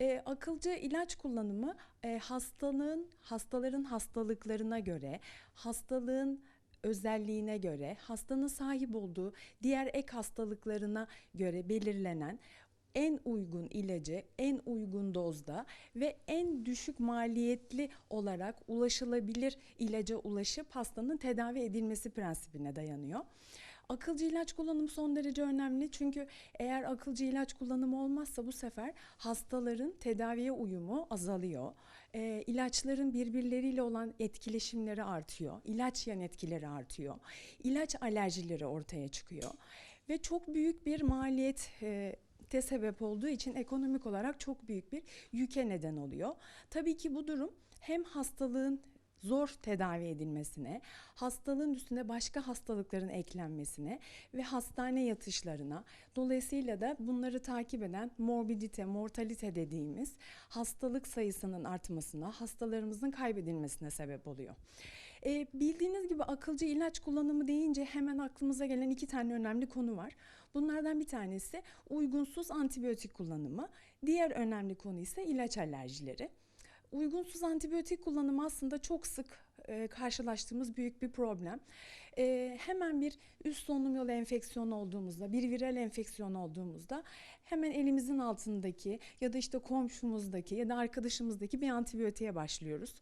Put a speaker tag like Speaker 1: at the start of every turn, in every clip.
Speaker 1: E, akılcı ilaç kullanımı e, hastalığın hastaların hastalıklarına göre, hastalığın özelliğine göre, hastanın sahip olduğu diğer ek hastalıklarına göre belirlenen en uygun ilacı en uygun dozda ve en düşük maliyetli olarak ulaşılabilir ilaca ulaşıp hastanın tedavi edilmesi prensibine dayanıyor. Akılcı ilaç kullanımı son derece önemli çünkü eğer akılcı ilaç kullanımı olmazsa bu sefer hastaların tedaviye uyumu azalıyor. E, ilaçların birbirleriyle olan etkileşimleri artıyor. İlaç yan etkileri artıyor. İlaç alerjileri ortaya çıkıyor. Ve çok büyük bir maliyet e, te sebep olduğu için ekonomik olarak çok büyük bir yüke neden oluyor. Tabii ki bu durum hem hastalığın zor tedavi edilmesine, hastalığın üstüne başka hastalıkların eklenmesine ve hastane yatışlarına, dolayısıyla da bunları takip eden morbidite, mortalite dediğimiz hastalık sayısının artmasına, hastalarımızın kaybedilmesine sebep oluyor. E, bildiğiniz gibi akılcı ilaç kullanımı deyince hemen aklımıza gelen iki tane önemli konu var. Bunlardan bir tanesi uygunsuz antibiyotik kullanımı, diğer önemli konu ise ilaç alerjileri. Uygunsuz antibiyotik kullanımı aslında çok sık e, karşılaştığımız büyük bir problem. E, hemen bir üst solunum yolu enfeksiyonu olduğumuzda, bir viral enfeksiyon olduğumuzda hemen elimizin altındaki ya da işte komşumuzdaki ya da arkadaşımızdaki bir antibiyotiğe başlıyoruz.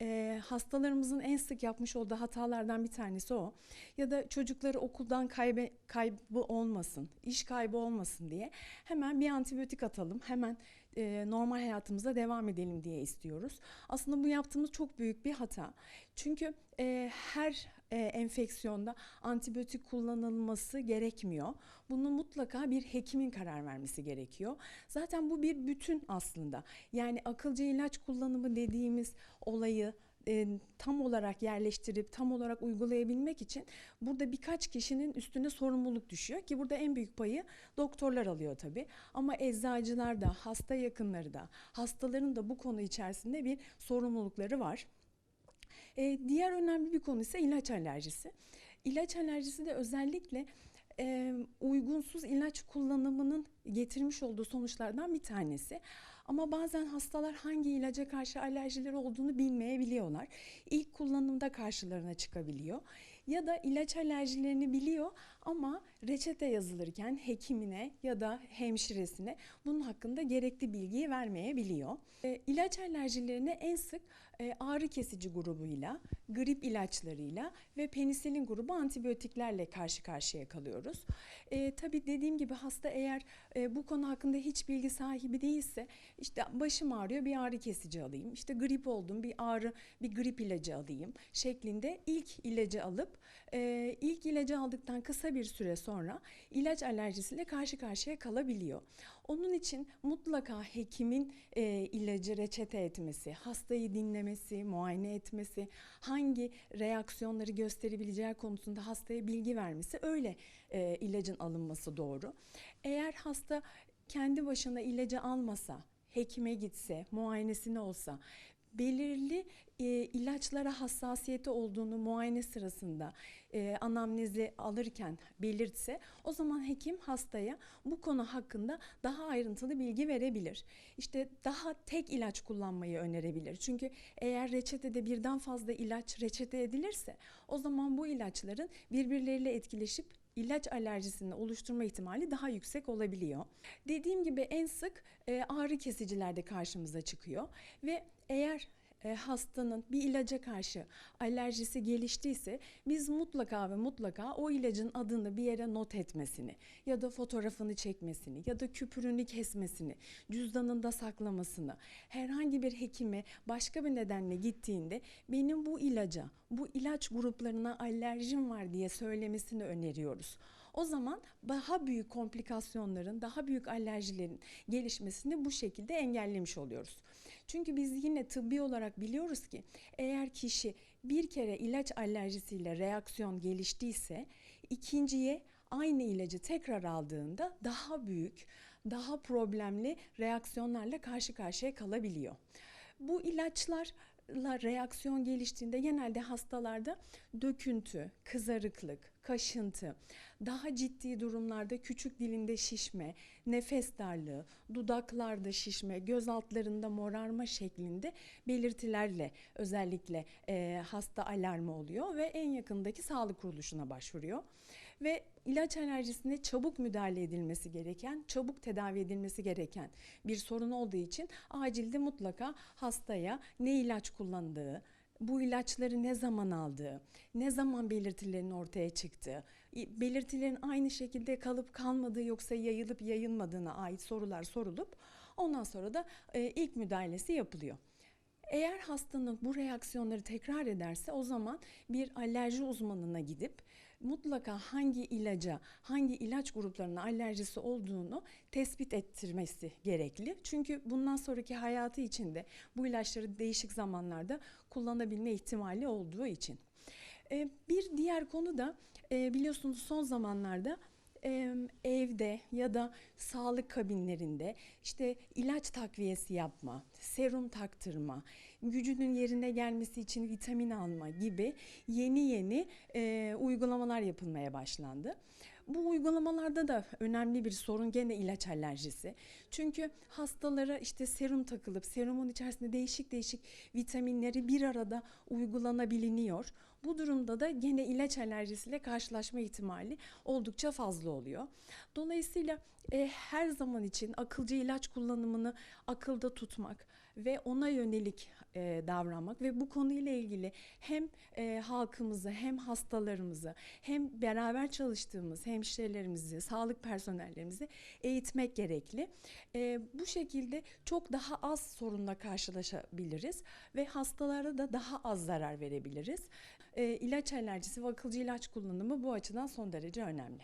Speaker 1: E, hastalarımızın en sık yapmış olduğu hatalardan bir tanesi o. Ya da çocukları okuldan kaybe, kaybı olmasın, iş kaybı olmasın diye hemen bir antibiyotik atalım, hemen e, normal hayatımıza devam edelim diye istiyoruz. Aslında bu yaptığımız çok büyük bir hata. Çünkü e, her e, enfeksiyonda antibiyotik kullanılması gerekmiyor. Bunun mutlaka bir hekimin karar vermesi gerekiyor. Zaten bu bir bütün aslında. Yani akılcı ilaç kullanımı dediğimiz olayı e, tam olarak yerleştirip tam olarak uygulayabilmek için burada birkaç kişinin üstüne sorumluluk düşüyor ki burada en büyük payı doktorlar alıyor tabii. Ama eczacılar da, hasta yakınları da, hastaların da bu konu içerisinde bir sorumlulukları var. E, diğer önemli bir konu ise ilaç alerjisi. İlaç alerjisi de özellikle e, uygunsuz ilaç kullanımının getirmiş olduğu sonuçlardan bir tanesi. Ama bazen hastalar hangi ilaca karşı alerjileri olduğunu bilmeyebiliyorlar. İlk kullanımda karşılarına çıkabiliyor. Ya da ilaç alerjilerini biliyor ama reçete yazılırken hekimine ya da hemşiresine bunun hakkında gerekli bilgiyi vermeyebiliyor. E, ilaç alerjilerini en sık e, ağrı kesici grubuyla, grip ilaçlarıyla ve penisilin grubu antibiyotiklerle karşı karşıya kalıyoruz. E, tabii dediğim gibi hasta eğer e, bu konu hakkında hiç bilgi sahibi değilse işte başım ağrıyor bir ağrı kesici alayım, işte grip oldum bir ağrı bir grip ilacı alayım şeklinde ilk ilacı alıp e, ilk ilacı aldıktan kısa bir süre sonra ilaç alerjisiyle karşı karşıya kalabiliyor. Onun için mutlaka hekimin e, ilacı reçete etmesi, hastayı dinlemesi, muayene etmesi, hangi reaksiyonları gösterebileceği konusunda hastaya bilgi vermesi öyle e, ilacın alınması doğru. Eğer hasta kendi başına ilacı almasa, hekime gitse, muayenesine olsa belirli e, ilaçlara hassasiyeti olduğunu muayene sırasında e, anamnezi alırken belirtse o zaman hekim hastaya bu konu hakkında daha ayrıntılı bilgi verebilir. İşte daha tek ilaç kullanmayı önerebilir. Çünkü eğer reçetede birden fazla ilaç reçete edilirse o zaman bu ilaçların birbirleriyle etkileşip ilaç alerjisini oluşturma ihtimali daha yüksek olabiliyor. Dediğim gibi en sık e, ağrı kesicilerde karşımıza çıkıyor ve eğer e, hastanın bir ilaca karşı alerjisi geliştiyse biz mutlaka ve mutlaka o ilacın adını bir yere not etmesini ya da fotoğrafını çekmesini ya da küpürünü kesmesini, cüzdanında saklamasını, herhangi bir hekime başka bir nedenle gittiğinde benim bu ilaca, bu ilaç gruplarına alerjim var diye söylemesini öneriyoruz. O zaman daha büyük komplikasyonların, daha büyük alerjilerin gelişmesini bu şekilde engellemiş oluyoruz. Çünkü biz yine tıbbi olarak biliyoruz ki eğer kişi bir kere ilaç alerjisiyle reaksiyon geliştiyse ikinciye aynı ilacı tekrar aldığında daha büyük, daha problemli reaksiyonlarla karşı karşıya kalabiliyor. Bu ilaçlar ilaçlarla reaksiyon geliştiğinde genelde hastalarda döküntü, kızarıklık, kaşıntı, daha ciddi durumlarda küçük dilinde şişme, nefes darlığı, dudaklarda şişme, göz altlarında morarma şeklinde belirtilerle özellikle e, hasta alarmı oluyor ve en yakındaki sağlık kuruluşuna başvuruyor. Ve ilaç alerjisine çabuk müdahale edilmesi gereken, çabuk tedavi edilmesi gereken bir sorun olduğu için acilde mutlaka hastaya ne ilaç kullandığı, bu ilaçları ne zaman aldığı, ne zaman belirtilerin ortaya çıktığı, belirtilerin aynı şekilde kalıp kalmadığı yoksa yayılıp yayılmadığına ait sorular sorulup ondan sonra da e, ilk müdahalesi yapılıyor. Eğer hastanın bu reaksiyonları tekrar ederse o zaman bir alerji uzmanına gidip mutlaka hangi ilaca, hangi ilaç gruplarına alerjisi olduğunu tespit ettirmesi gerekli. Çünkü bundan sonraki hayatı içinde bu ilaçları değişik zamanlarda kullanabilme ihtimali olduğu için. Ee, bir diğer konu da e, biliyorsunuz son zamanlarda evde ya da sağlık kabinlerinde işte ilaç takviyesi yapma, serum taktırma, gücünün yerine gelmesi için vitamin alma gibi yeni yeni uygulamalar yapılmaya başlandı. Bu uygulamalarda da önemli bir sorun gene ilaç alerjisi. Çünkü hastalara işte serum takılıp serumun içerisinde değişik değişik vitaminleri bir arada uygulanabiliniyor. Bu durumda da gene ilaç alerjisiyle karşılaşma ihtimali oldukça fazla oluyor. Dolayısıyla e, her zaman için akılcı ilaç kullanımını akılda tutmak ve ona yönelik e, davranmak ve bu konuyla ilgili hem e, halkımızı hem hastalarımızı hem beraber çalıştığımız hemşirelerimizi, sağlık personellerimizi eğitmek gerekli. E, bu şekilde çok daha az sorunla karşılaşabiliriz ve hastalara da daha az zarar verebiliriz. E, ilaç alerjisi ve akılcı ilaç kullanımı bu açıdan son derece önemli.